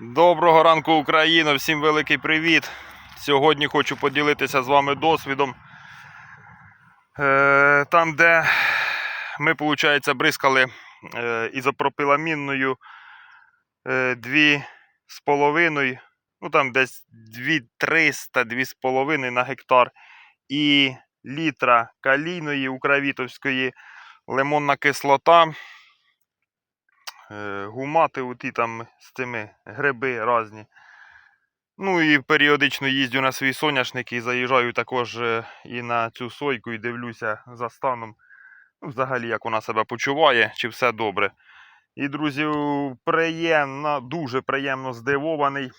Доброго ранку, Україна! Всім великий привіт! Сьогодні хочу поділитися з вами досвідом. Е, Там, де ми, виходить, бризкали е, ізопропиламінною е, дві з половиною, ну там десь 2300, 2,5 на гектар. І літра калійної укравітовської лимонна кислота е, гумати оті там з цими гриби різні. Ну і періодично їздю на свій соняшник і заїжджаю також е, і на цю сойку і дивлюся за станом. Ну, взагалі, як вона себе почуває, чи все добре. І, друзі, приємно, дуже приємно здивований.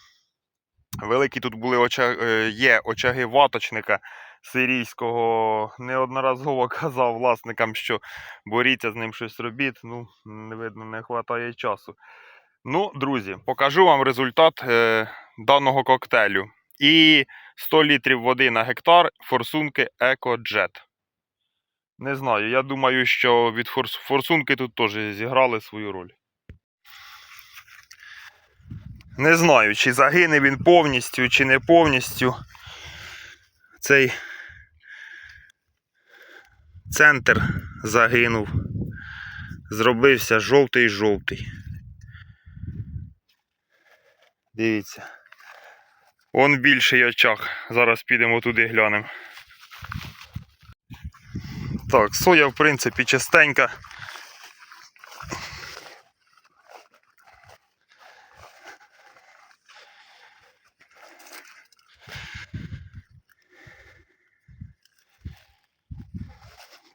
Великі тут були оча... е, є очаги ваточника сирійського. Неодноразово казав власникам, що боріться з ним щось робіть. Ну, не видно, не вистачає часу. Ну, друзі, покажу вам результат е, даного коктейлю. І 100 літрів води на гектар форсунки EcoJet. Не знаю, я думаю, що від форс... форсунки тут теж зіграли свою роль. Не знаю, чи загине він повністю, чи не повністю. Цей центр загинув. Зробився жовтий-жовтий. Дивіться. Он більший очаг. Зараз підемо туди глянемо. Так, соя, в принципі, чистенька.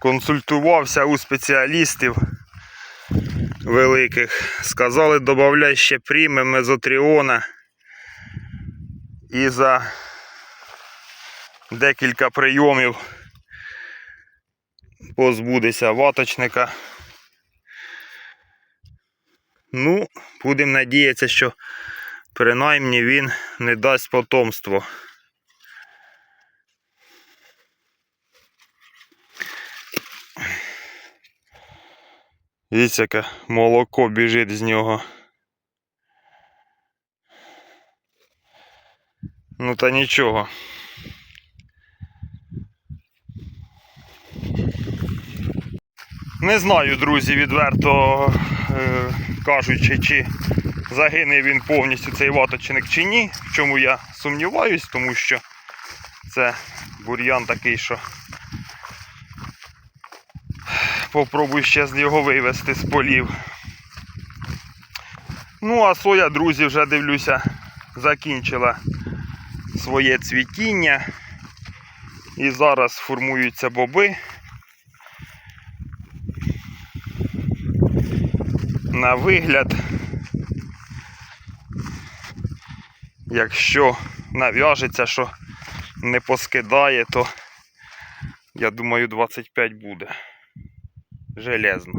Консультувався у спеціалістів великих. Сказали, додай ще пріми мезотріона. І за декілька прийомів позбудеться ваточника. Ну, будемо надіятися, що принаймні він не дасть потомство. Дивіться, яке молоко біжить з нього. Ну та нічого. Не знаю, друзі, відверто е, кажучи, чи загине він повністю цей ваточник чи ні. В чому я сумніваюсь, тому що це бур'ян такий, що попробую ще його вивезти з полів. Ну, а соя, друзі, вже дивлюся, закінчила своє цвітіння. І зараз формуються боби. На вигляд, якщо нав'яжеться, що не поскидає, то я думаю 25 буде. Железно.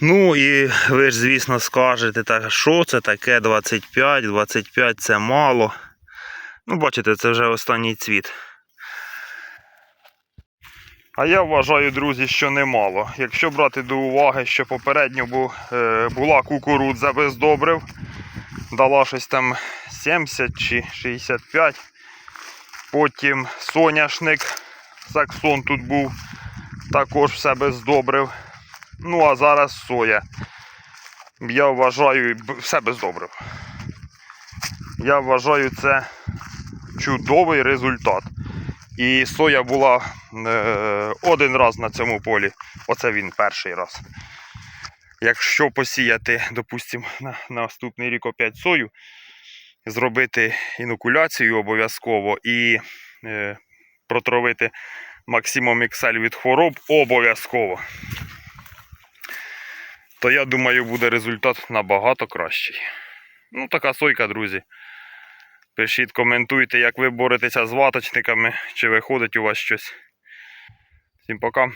Ну і ви ж, звісно, скажете, так, що це таке 25, 25 це мало. Ну, бачите, це вже останній цвіт. А я вважаю, друзі, що немало. Якщо брати до уваги, що попередньо е, була кукурудза без добрив, дала щось там 70 чи 65. Потім соняшник, саксон тут був, також все без добрив. Ну а зараз соя. Я вважаю, все без добрив. Я вважаю це чудовий результат. І соя була е, один раз на цьому полі. Оце він перший раз. Якщо посіяти, допустимо, на наступний рік опять сою, зробити інокуляцію обов'язково і е, протравити максимум іксель від хвороб обов'язково. То я думаю, буде результат набагато кращий. Ну, така сойка, друзі. Пишіть, коментуйте, як ви боретеся з ваточниками, чи виходить у вас щось. Всім пока.